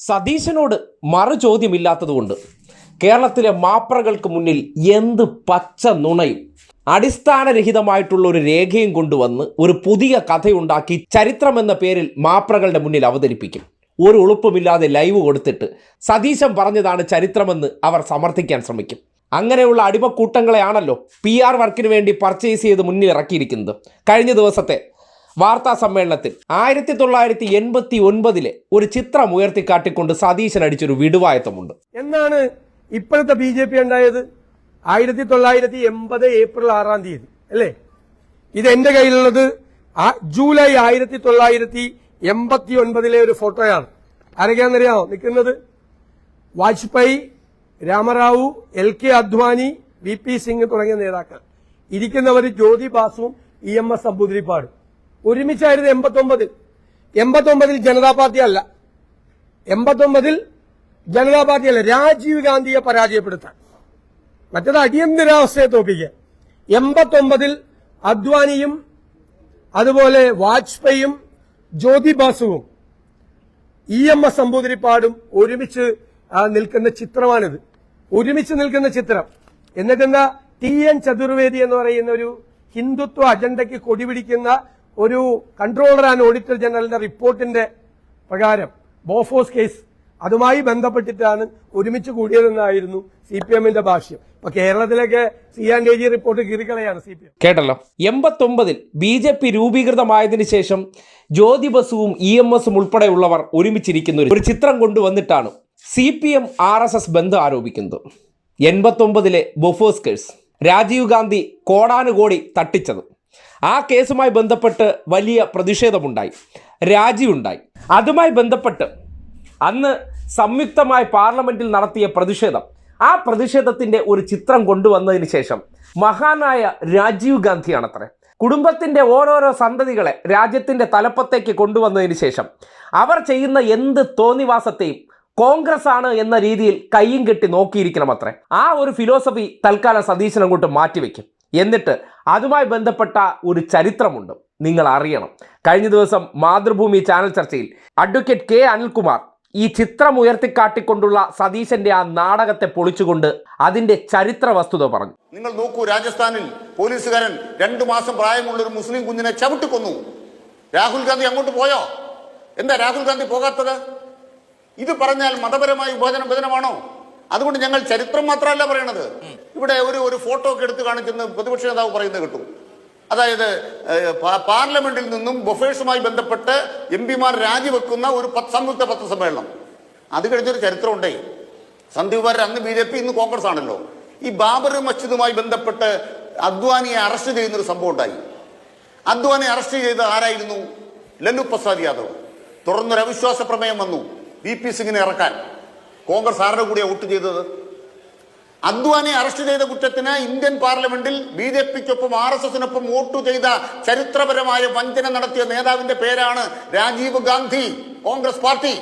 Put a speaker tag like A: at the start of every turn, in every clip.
A: സതീശനോട് മറു ചോദ്യമില്ലാത്തതുകൊണ്ട് കേരളത്തിലെ മാപ്രകൾക്ക് മുന്നിൽ എന്ത് പച്ച നുണയും അടിസ്ഥാനരഹിതമായിട്ടുള്ള ഒരു രേഖയും കൊണ്ടുവന്ന് ഒരു പുതിയ കഥയുണ്ടാക്കി ചരിത്രം എന്ന പേരിൽ മാപ്രകളുടെ മുന്നിൽ അവതരിപ്പിക്കും. ഒരു ഉളുപ്പുമില്ലാതെ ലൈവ് കൊടുത്തിട്ട് സതീശൻ പറഞ്ഞതാണ് ചരിത്രമെന്ന് അവർ സമർത്ഥിക്കാൻ ശ്രമിക്കും. അങ്ങനെയുള്ള അടിമക്കൂട്ടങ്ങളെയാണല്ലോ പി ആർ വർക്കിന് വേണ്ടി പർച്ചേസ് ചെയ്ത് മുന്നിൽ ഇറക്കിയിരിക്കുന്നത് കഴിഞ്ഞ ദിവസത്തെ വാർത്താ സമ്മേളനത്തിൽ ആയിരത്തി തൊള്ളായിരത്തി എൺപത്തി ഒൻപതിലെ ഒരു ചിത്രം ഉയർത്തിക്കാട്ടിക്കൊണ്ട് സതീശൻ അടിച്ചൊരു വിടുവായത്വമുണ്ട്.
B: എന്നാണ് ഇപ്പോഴത്തെ ബി ജെ പി ഉണ്ടായത് ആയിരത്തി തൊള്ളായിരത്തി എൺപത് ഏപ്രിൽ ആറാം തീയതി അല്ലേ? ഇത് എന്റെ കയ്യിലുള്ളത് ജൂലൈ ആയിരത്തി തൊള്ളായിരത്തി എൺപത്തി ഒൻപതിലെ ഒരു ഫോട്ടോയാണ്. ആരൊക്കെയാണെന്നറിയാമോ? നിൽക്കുന്നത് Vajpayee Rama Rao L K Advani V P Singh തുടങ്ങിയ നേതാക്കൾ. ഇരിക്കുന്നവർ ജ്യോതി ബാസുവും ഇ എം എസ് അമ്പൂതിരിപ്പാടും ഒരുമിച്ചായിരുന്നു എൺപത്തി ഒമ്പതിൽ എൺപത്തി ഒമ്പതിൽ ജനതാ പാർട്ടി അല്ല. എൺപത്തൊമ്പതിൽ ജനതാ പാർട്ടി അല്ല. രാജീവ് ഗാന്ധിയെ പരാജയപ്പെടുത്താൻ. മറ്റത് അടിയന്തരാവസ്ഥയെ തോപ്പിക്കുക എൺപത്തൊമ്പതിൽ അദ്വാനിയും അതുപോലെ വാജ്പേയും ജ്യോതി ബാസുവും ഇ എം എസ് നമ്പൂതിരിപ്പാടും ഒരുമിച്ച് നിൽക്കുന്ന ചിത്രമാണിത്. ഒരുമിച്ച് നിൽക്കുന്ന ചിത്രം. എന്നിട്ടെന്താ? ടി എൻ ചതുർവേദി എന്ന് പറയുന്ന ഒരു ഹിന്ദുത്വ അജണ്ടയ്ക്ക് കൊടിപിടിക്കുന്ന ഒരു കൺട്രോളർ ആൻഡ് ഓഡിറ്റർ ജനറലിന്റെ റിപ്പോർട്ടിന്റെ പ്രകാരം ബോഫോസ് കേസ് അതുമായി ബന്ധപ്പെട്ടിട്ടാണ് ഒരുമിച്ച് കൂടിയതെന്നായിരുന്നു സി പി എമ്മിന്റെ ഭാഷ്യം. ഇപ്പൊ കേരളത്തിലേക്ക് C and A G report കീറിക്കളയാണ് C P M
A: കേട്ടല്ലോ. എൺപത്തൊമ്പതിൽ ബി ജെ പി രൂപീകൃതമായതിനു ശേഷം ജ്യോതി ബസുവും ഇ എം എസും ഉൾപ്പെടെയുള്ളവർ ഒരുമിച്ചിരിക്കുന്ന ഒരു- ചിത്രം കൊണ്ടുവന്നിട്ടാണ് C P M R S S ബന്ധം ആരോപിക്കുന്നത്. എൺപത്തൊമ്പതിലെ ബൊഫോസ് കേസ് രാജീവ് ഗാന്ധി കോടാനുകോടി തട്ടിച്ചത്. ആ കേസുമായി ബന്ധപ്പെട്ട് വലിയ പ്രതിഷേധമുണ്ടായി. രാജിയുണ്ടായി. അതുമായി ബന്ധപ്പെട്ട് അന്ന് സംയുക്തമായി പാർലമെന്റിൽ നടത്തിയ പ്രതിഷേധം. ആ പ്രതിഷേധത്തിന്റെ ഒരു ചിത്രം കൊണ്ടുവന്നതിന് ശേഷം മഹാനായ രാജീവ് ഗാന്ധിയാണത്രേ. കുടുംബത്തിന്റെ ഓരോരോ സന്തതികളെ രാജ്യത്തിന്റെ തലപ്പത്തേക്ക് കൊണ്ടുവന്നതിന് ശേഷം അവർ ചെയ്യുന്ന എന്ത് തോന്നിവാസത്തെയും കോൺഗ്രസ് ആണ് എന്ന രീതിയിൽ കയ്യും കെട്ടി നോക്കിയിരിക്കണം അത്രേ ആ ഒരു ഫിലോസഫി തൽക്കാലം സതീശൻ അങ്ങോട്ട് മാറ്റിവെക്കും. എന്നിട്ട് അതുമായി ബന്ധപ്പെട്ട ഒരു ചരിത്രമുണ്ട്. നിങ്ങൾ അറിയണം. കഴിഞ്ഞ ദിവസം മാതൃഭൂമി ചാനൽ ചർച്ചയിൽ അഡ്വക്കേറ്റ് കെ അനിൽകുമാർ ഈ ചിത്രം ഉയർത്തിക്കാട്ടിക്കൊണ്ടുള്ള സതീശന്റെ ആ നാടകത്തെ പൊളിച്ചുകൊണ്ട് അതിന്റെ ചരിത്ര വസ്തുത പറഞ്ഞു.
C: നിങ്ങൾ നോക്കൂ രാജസ്ഥാനിൽ പോലീസുകാരൻ രണ്ടു മാസം പ്രായമുള്ള ഒരു മുസ്ലിം കുഞ്ഞിനെ ചവിട്ടിക്കൊന്നു രാഹുൽ ഗാന്ധി അങ്ങോട്ട് പോയോ? എന്താ രാഹുൽ ഗാന്ധി പോകാത്തത്? ഇത് പറഞ്ഞാൽ മതപരമായ വിഭജനം വിഭജനമാണോ അതുകൊണ്ട് ഞങ്ങൾ ചരിത്രം മാത്രമല്ല പറയണത്. ഇവിടെ ഒരു ഒരു ഫോട്ടോ ഒക്കെ എടുത്ത് കാണിക്കുന്ന പ്രതിപക്ഷ നേതാവ് പറയുന്നത് കിട്ടും. അതായത് പാർലമെന്റിൽ നിന്നും ബൊഫേഴ്സുമായി ബന്ധപ്പെട്ട് എം പിമാർ രാജിവെക്കുന്ന ഒരു സംയുക്ത പത്രസമ്മേളനം. അത് കഴിഞ്ഞൊരു ചരിത്രമുണ്ടേ സന്ദീപ് വാര്യർ അന്ന് ബി ജെ പി ഇന്ന് കോൺഗ്രസ് ആണല്ലോ. ഈ ബാബറി മസ്ജിദുമായി ബന്ധപ്പെട്ട് അദ്വാനിയെ അറസ്റ്റ് ചെയ്യുന്നൊരു സംഭവം ഉണ്ടായി. അദ്വാനെ അറസ്റ്റ് ചെയ്ത് ആരായിരുന്നു? ലല്ലു പ്രസാദ് യാദവ്. തുടർന്നൊരു അവിശ്വാസ പ്രമേയം വന്നു. വി പി സിംഗിനെ ഇറക്കാൻ. കോൺഗ്രസ് ആരുടെ കൂടെ വോട്ട് ചെയ്തത്? അദ്വാനെ അറസ്റ്റ് ചെയ്ത കുറ്റത്തിന് ഇന്ത്യൻ പാർലമെന്റിൽ ബി ജെ പിക്കൊപ്പം ആർ എസ് എസിനൊപ്പം വോട്ട് ചെയ്ത ചരിത്രപരമായ വഞ്ചന നടത്തിയ നേതാവിന്റെ പേരാണ് രാജീവ് ഗാന്ധി കോൺഗ്രസ് പാർട്ടി.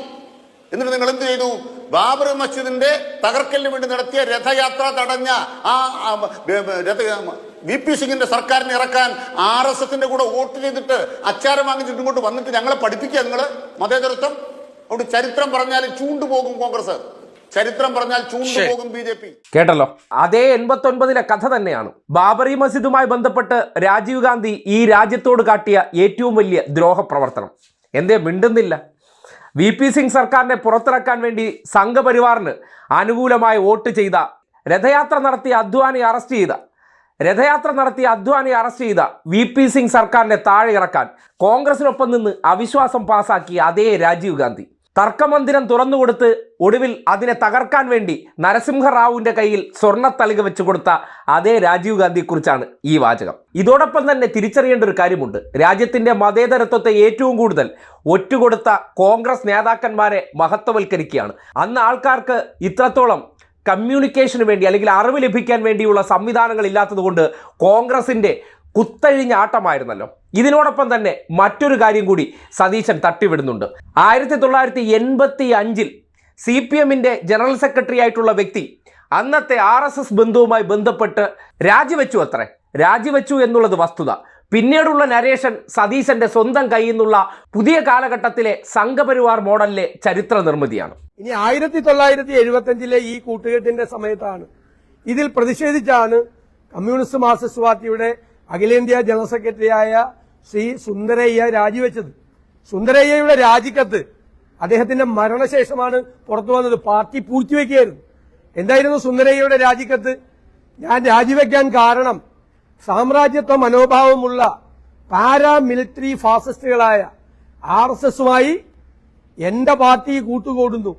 C: എന്നിട്ട് നിങ്ങൾ എന്ത് ചെയ്തു? ബാബർ മസ്ജിദിന്റെ തകർക്കലിന് വേണ്ടി നടത്തിയ രഥയാത്ര തടഞ്ഞ ആ വി പി സിംഗിന്റെ സർക്കാരിനെ ഇറക്കാൻ ആർ എസ് എസിന്റെ കൂടെ വോട്ട് ചെയ്തിട്ട് അച്ചാരം വാങ്ങിച്ചിട്ട് ഇങ്ങോട്ട് വന്നിട്ട് ഞങ്ങളെ പഠിപ്പിക്കുക നിങ്ങൾ മതേതരത്വം? അവിടെ ചരിത്രം പറഞ്ഞാൽ ചൂണ്ടുപോകും കോൺഗ്രസ്. ചരിത്രം പറഞ്ഞാൽ ചൂണ്ടുപോകും ബി ജെ പി.
A: കേട്ടല്ലോ. അതേ എൺപത്തി ഒൻപതിലെ കഥ തന്നെയാണ്. ബാബറി മസ്ജിദുമായി ബന്ധപ്പെട്ട് രാജീവ് ഗാന്ധി ഈ രാജ്യത്തോട് കാട്ടിയ ഏറ്റവും വലിയ ദ്രോഹ പ്രവർത്തനം എന്തേ മിണ്ടുന്നില്ല. വി പി സിംഗ് സർക്കാരിനെ പുറത്തിറക്കാൻ വേണ്ടി സംഘപരിവാറിന് അനുകൂലമായി വോട്ട് ചെയ്ത രഥയാത്ര നടത്തിയ അദ്വാനി അറസ്റ്റ് ചെയ്ത രഥയാത്ര നടത്തിയ അദ്വാനി അറസ്റ്റ് ചെയ്ത വി പി സിംഗ് സർക്കാരിനെ താഴെ ഇറക്കാൻ കോൺഗ്രസിനൊപ്പം നിന്ന് അവിശ്വാസം പാസാക്കിയ അതേ രാജീവ് ഗാന്ധി. തർക്കമന്ദിരം തുറന്നുകൊടുത്ത് ഒടുവിൽ അതിനെ തകർക്കാൻ വേണ്ടി നരസിംഹറാവുവിന്റെ കയ്യിൽ സ്വർണത്തളിക വെച്ചു കൊടുത്ത അതേ രാജീവ് ഗാന്ധിയെക്കുറിച്ചാണ് ഈ വാചകം. ഇതോടൊപ്പം തന്നെ തിരിച്ചറിയേണ്ട ഒരു കാര്യമുണ്ട്. രാജ്യത്തിന്റെ മതേതരത്വത്തെ ഏറ്റവും കൂടുതൽ ഒറ്റുകൊടുത്ത കോൺഗ്രസ് നേതാക്കന്മാരെ മഹത്വവൽക്കരിക്കുകയാണ്. അന്ന് ആൾക്കാർക്ക് ഇത്രത്തോളം കമ്മ്യൂണിക്കേഷന് വേണ്ടി അല്ലെങ്കിൽ അറിവ് ലഭിക്കാൻ വേണ്ടിയുള്ള സംവിധാനങ്ങൾ ഇല്ലാത്തതുകൊണ്ട് കോൺഗ്രസിന്റെ കുത്തഴിഞ്ഞ ആട്ടമായിരുന്നല്ലോ. ഇതിനോടൊപ്പം തന്നെ മറ്റൊരു കാര്യം കൂടി സതീശൻ തട്ടിവിടുന്നുണ്ട്. ആയിരത്തി തൊള്ളായിരത്തി എൺപത്തി അഞ്ചിൽ സി പി എമ്മിന്റെ ജനറൽ സെക്രട്ടറി ആയിട്ടുള്ള വ്യക്തി അന്നത്തെ ആർ എസ് എസ് ബന്ധുവുമായി ബന്ധപ്പെട്ട് രാജിവെച്ചു അത്രേ. രാജിവെച്ചു എന്നുള്ളത് വസ്തുത. പിന്നീടുള്ള നരേഷൻ സതീശന്റെ സ്വന്തം കയ്യിൽ നിന്നുള്ള പുതിയ കാലഘട്ടത്തിലെ സംഘപരിവാർ മോഡലിലെ ചരിത്ര നിർമ്മിതിയാണ്.
B: ഇനി ആയിരത്തി തൊള്ളായിരത്തി എഴുപത്തി അഞ്ചിലെ ഈ കൂട്ടുകെട്ടിന്റെ സമയത്താണ്. ഇതിൽ പ്രതിഷേധിച്ചാണ് കമ്മ്യൂണിസ്റ്റ് മാർക്സിസ്റ്റ് പാർട്ടിയുടെ അഖിലേന്ത്യാ ജനറൽ സെക്രട്ടറിയായ ശ്രീ സുന്ദരയ്യ രാജിവെച്ചത്. സുന്ദരയ്യയുടെ രാജിക്കത്ത് അദ്ദേഹത്തിന്റെ മരണശേഷമാണ് പുറത്തു വന്നത്. പാർട്ടി പൂഴ്ത്തിവെക്കുകയായിരുന്നു. എന്തായിരുന്നു സുന്ദരയ്യയുടെ രാജിക്കത്ത്? ഞാൻ രാജിവെക്കാൻ കാരണം സാമ്രാജ്യത്വ മനോഭാവമുള്ള പാരാമിലിറ്ററി ഫാസിസ്റ്റുകളായ ആർ എസ് എസുമായി എന്റെ പാർട്ടി കൂട്ടുകൂടുന്നു.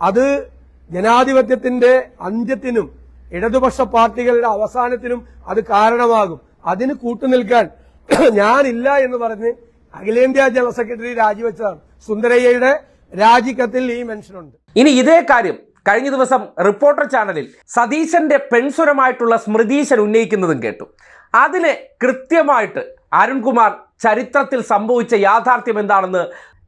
B: അത് ജനാധിപത്യത്തിന്റെ അന്ത്യത്തിനും ഇടതുപക്ഷ പാർട്ടികളുടെ അവസാനത്തിനും അത് കാരണമാകും. അതിന് കൂട്ടുനിൽക്കാൻ ഞാനില്ല എന്ന് പറഞ്ഞ് അഖിലേന്ത്യാ ജനറൽ സെക്രട്ടറി രാജിവെച്ചതാണ് സുന്ദരയ്യയുടെ രാജിക്കത്തിൽ ഈ മെൻഷനുണ്ട്
A: ഇനി ഇതേ കാര്യം കഴിഞ്ഞ ദിവസം റിപ്പോർട്ടർ ചാനലിൽ സതീശന്റെ പെൺസുരമായിട്ടുള്ള സ്മൃതീശൻ ഉന്നയിക്കുന്നതും കേട്ടു. അതിന് കൃത്യമായിട്ട് അരുൺകുമാർ ചരിത്രത്തിൽ സംഭവിച്ച യാഥാർത്ഥ്യം എന്താണെന്ന്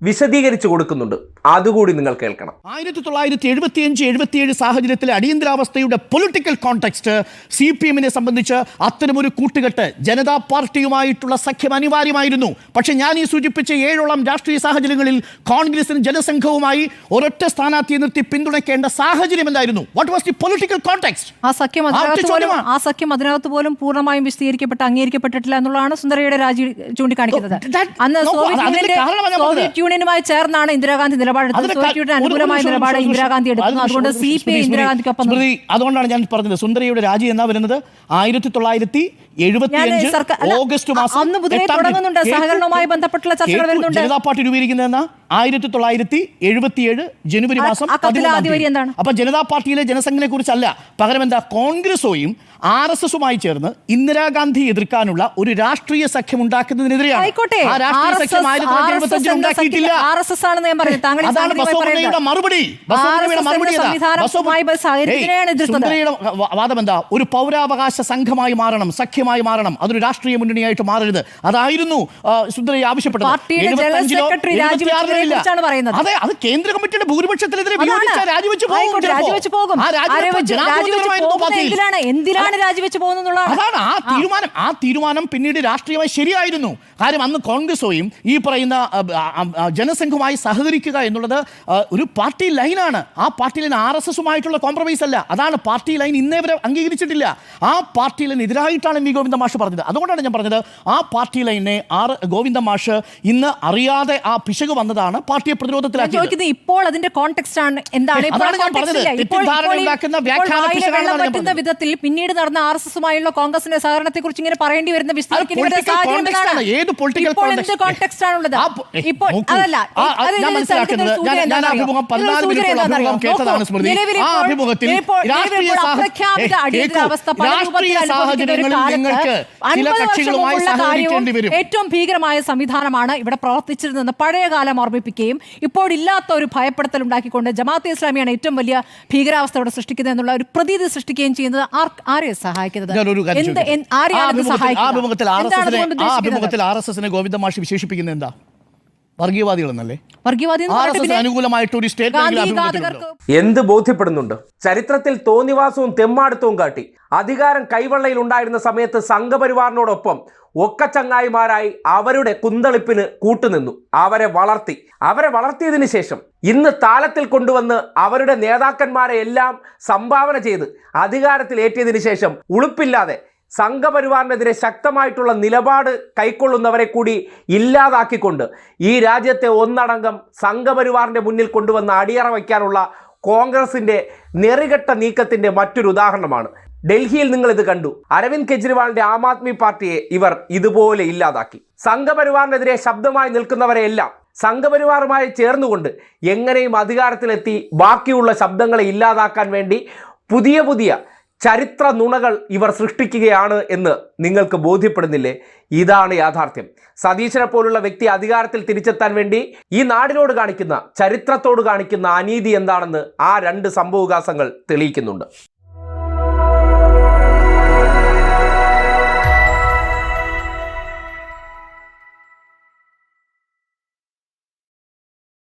A: വിശദീകരിച്ചു കൊടുക്കുന്നുണ്ട്. അതുകൂടി നിങ്ങൾ കേൾക്കണം.
D: ആയിരത്തി തൊള്ളായിരത്തി എഴുപത്തി എഴുപത്തിയഞ്ച് എഴുപത്തിയേഴ് സാഹചര്യത്തിലെ അടിയന്തരാവസ്ഥയുടെ പൊളിറ്റിക്കൽ കോൺടെക്സ്റ്റ് സി പി എമ്മിനെ സംബന്ധിച്ച് അത്തരമൊരു കൂട്ടുകെട്ട് ജനതാ പാർട്ടിയുമായിട്ടുള്ള സഖ്യം അനിവാര്യമായിരുന്നു. പക്ഷേ ഞാൻ ഈ സൂചിപ്പിച്ച ഏഴോളം രാഷ്ട്രീയ സാഹചര്യങ്ങളിൽ കോൺഗ്രസിന് ജനസംഘവുമായി ഒരൊറ്റ സ്ഥാനാർത്ഥിയെ നിർത്തി പിന്തുണയ്ക്കേണ്ട സാഹചര്യം എന്തായിരുന്നു? What was the political context
E: ആ സഖ്യം.
D: ആ
E: സഖ്യം അതിനകത്ത് പോലും പൂർണമായും വിശദീകരിക്കപ്പെട്ട് അംഗീകരിക്കപ്പെട്ടിട്ടില്ല എന്നുള്ളതാണ് സുന്ദരയുടെ രാജി ചൂണ്ടിക്കാണിക്കുന്നത്.
D: Oh,
E: അന്ന് സോവിയറ്റ് യൂണിയനുമായി ചേർന്നാണ് ഇന്ദിരാഗാന്ധി നിലപാടെടുത്തത് അനുകൂലമായ നിലപാട് ഇന്ദിരാഗാന്ധി
D: എടുക്കുന്നത്
E: അതുകൊണ്ട് സി പി ഐ ഇന്ദിരാഗാന്ധിക്കൊപ്പം
D: അതുകൊണ്ടാണ് ഞാൻ പറഞ്ഞത് സുന്ദരിയുടെ രാജി എന്നാ വരുന്നത് ആയിരത്തി തൊള്ളായിരത്തി എഴുപത്തിയഞ്ച് ഓഗസ്റ്റ് മാസം.
E: തുടങ്ങുന്നുണ്ട്. സഹകരണവുമായി ബന്ധപ്പെട്ടുള്ള ചർച്ചകൾ വരുന്നുണ്ട്.
D: ജനതാ പാർട്ടി രൂപീകരിക്കുന്നതെന്ന ആയിരത്തി തൊള്ളായിരത്തി എഴുപത്തിയേഴ് ജനുവരി മാസം പതിമൂന്നാം? അപ്പൊ ജനതാ പാർട്ടിയിലെ ജനസംഘനെ കുറിച്ചല്ല പകരം എന്താ? കോൺഗ്രസോയും ആർ എസ് എസുമായി ചേർന്ന് ഇന്ദിരാഗാന്ധി എതിർക്കാനുള്ള ഒരു രാഷ്ട്രീയ സഖ്യം ഉണ്ടാക്കുന്നതിനെതിരെയാണ്. മറുപടി. വാദം എന്താ? ഒരു പൗരാവകാശ സംഘമായി മാറണം. സഖ്യമായി മാറണം. അതൊരു രാഷ്ട്രീയ മുന്നണിയായിട്ട് മാറരുത്. അതായിരുന്നു സുന്ദരയെ ആവശ്യപ്പെട്ടത്.
E: പാർട്ടിയുടെ ജനറൽ സെക്രട്ടറി
D: 76
E: രാജിവെച്ചതിനെ പറയുന്നത്.
D: അതെ അത് കേന്ദ്ര കമ്മിറ്റിയുടെ ഭൂരിപക്ഷത്തിനെതിരെ രാജിവെച്ച് പോകും
E: രാജിവെച്ച് പോകുന്നത് എന്തിനാണ്? രാജിവെച്ച് പോകുന്നതാണ്
D: അതാണ് ആ തീരുമാനം. ആ തീരുമാനം പിന്നീട് രാഷ്ട്രീയമായി ശരിയായിരുന്നു. കാര്യം അന്ന് കോൺഗ്രസോയും ഈ പറയുന്ന ജനസംഘവുമായി സഹകരിക്കുക എന്നുള്ളത് ഒരു പാർട്ടി ലൈനാണ്. ആ പാർട്ടി ലൈൻ ആർ എസ് എസുമായിട്ടുള്ള കോംപ്രമൈസ് അല്ല. അതാണ് പാർട്ടി ലൈൻ ഇന്നേ വരെ അംഗീകരിച്ചിട്ടില്ല. ആ പാർട്ടി ലൈൻ എതിരായിട്ടാണ് വി ഗോവിന്ദ മാഷ് പറഞ്ഞത്. അതുകൊണ്ടാണ് ഞാൻ പറഞ്ഞത് ആ പാർട്ടി ലൈനെ ആർ ഗോവിന്ദ മാഷ് ഇന്ന് അറിയാതെ ആ പിശക് വന്നതാണ് പാർട്ടിയെ
E: ഞാൻ
D: പ്രതിരോധത്തിലാക്കിയത്
E: ഇപ്പോൾ അതിന്റെ ആണ്. എന്താണ്. വിധത്തിൽ പിന്നീട് നടന്ന ആർ എസ് എസുമായുള്ള കോൺഗ്രസിന്റെ സഹകരണത്തെ കുറിച്ച് ഇങ്ങനെ പറയേണ്ടി വരുന്ന
D: വിസ്തൃതി
E: ഇപ്പോൾ ആണുള്ളത് അതല്ല. അപ്രഖ്യാപിത അടിയന്തരാവസ്ഥ പല രൂപത്തിൽ അനുഭവിക്കുന്ന ഒരു
D: സാഹചര്യങ്ങളിൽ നിങ്ങൾക്ക് ചില
E: അൻപത് വർഷം
D: കക്ഷികളുമായി സഹകരിക്കേണ്ടി വരും.
E: ഏറ്റവും ഭീകരമായ സംവിധാനമാണ് ഇവിടെ പ്രവർത്തിച്ചിരുന്നത് പഴയ കാലം ഓർമ്മിപ്പിക്കുകയും ഇപ്പോഴില്ലാത്ത ഒരു ഭയപ്പെടുത്തൽ ഉണ്ടാക്കിക്കൊണ്ട് ജമാഅത്തെ ഇസ്ലാമിയാണ് ഏറ്റവും വലിയ ഭീകരാവസ്ഥ ഇവിടെ സൃഷ്ടിക്കുന്നത് എന്നുള്ള ഒരു പ്രതീതി സൃഷ്ടിക്കുകയും ചെയ്യുന്നത്. ആരെയാണ് സഹായിക്കുന്നത്? എന്ത് ആരെയാണ് സഹായിക്കുന്നത്?
D: ഗോവിന്ദമാഷി വിശേഷിപ്പിക്കുന്നത് എന്താ? വർഗീയവാദികളെന്നല്ലേ?
A: എന്ത് ബോധ്യപ്പെടുന്നുണ്ട്? ചരിത്രത്തിൽ തോന്നിവാസവും തെമ്മാടുത്തവും കാട്ടി. അധികാരം കൈവള്ളയിൽ ഉണ്ടായിരുന്ന സമയത്ത് സംഘപരിവാറിനോടൊപ്പം ഒക്കച്ചങ്ങായിമാരായി അവരുടെ കുന്തളിപ്പിന് കൂട്ടുനിന്നു. അവരെ വളർത്തി. അവരെ വളർത്തിയതിനു ശേഷം ഇന്ന് താലത്തിൽ കൊണ്ടുവന്ന് അവരുടെ നേതാക്കന്മാരെ എല്ലാം സംഭാവന ചെയ്ത് അധികാരത്തിലേറ്റിയതിനു ശേഷം ഉളുപ്പില്ലാതെ സംഘപരിവാറിനെതിരെ ശക്തമായിട്ടുള്ള നിലപാട് കൈക്കൊള്ളുന്നവരെ കൂടി ഇല്ലാതാക്കിക്കൊണ്ട് ഈ രാജ്യത്തെ ഒന്നടങ്കം സംഘപരിവാറിന്റെ മുന്നിൽ കൊണ്ടുവന്ന് അടിയറ വയ്ക്കാനുള്ള കോൺഗ്രസിന്റെ നെറികെട്ട നീക്കത്തിന്റെ മറ്റൊരു ഉദാഹരണമാണ്. ഡൽഹിയിൽ നിങ്ങൾ ഇത് കണ്ടു. അരവിന്ദ് കെജ്രിവാളിന്റെ ആം ആദ്മി പാർട്ടിയെ ഇവർ ഇതുപോലെ ഇല്ലാതാക്കി. സംഘപരിവാറിനെതിരെ ശബ്ദമായി നിൽക്കുന്നവരെയെല്ലാം സംഘപരിവാറുമായി ചേർന്നുകൊണ്ട് എങ്ങനെയും അധികാരത്തിലെത്തി ബാക്കിയുള്ള ശബ്ദങ്ങളെ ഇല്ലാതാക്കാൻ വേണ്ടി പുതിയ പുതിയ ചരിത്ര നുണകൾ ഇവർ സൃഷ്ടിക്കുകയാണ് എന്ന് നിങ്ങൾക്ക് ബോധ്യപ്പെടുന്നില്ലേ? ഇതാണ് യാഥാർത്ഥ്യം. സതീശനെ പോലുള്ള വ്യക്തി അധികാരത്തിൽ തിരിച്ചെത്താൻ വേണ്ടി ഈ നാടിനോട് കാണിക്കുന്ന ചരിത്രത്തോട് കാണിക്കുന്ന അനീതി എന്താണെന്ന് ആ രണ്ട് സംഭവവികാസങ്ങൾ തെളിയിക്കുന്നുണ്ട്.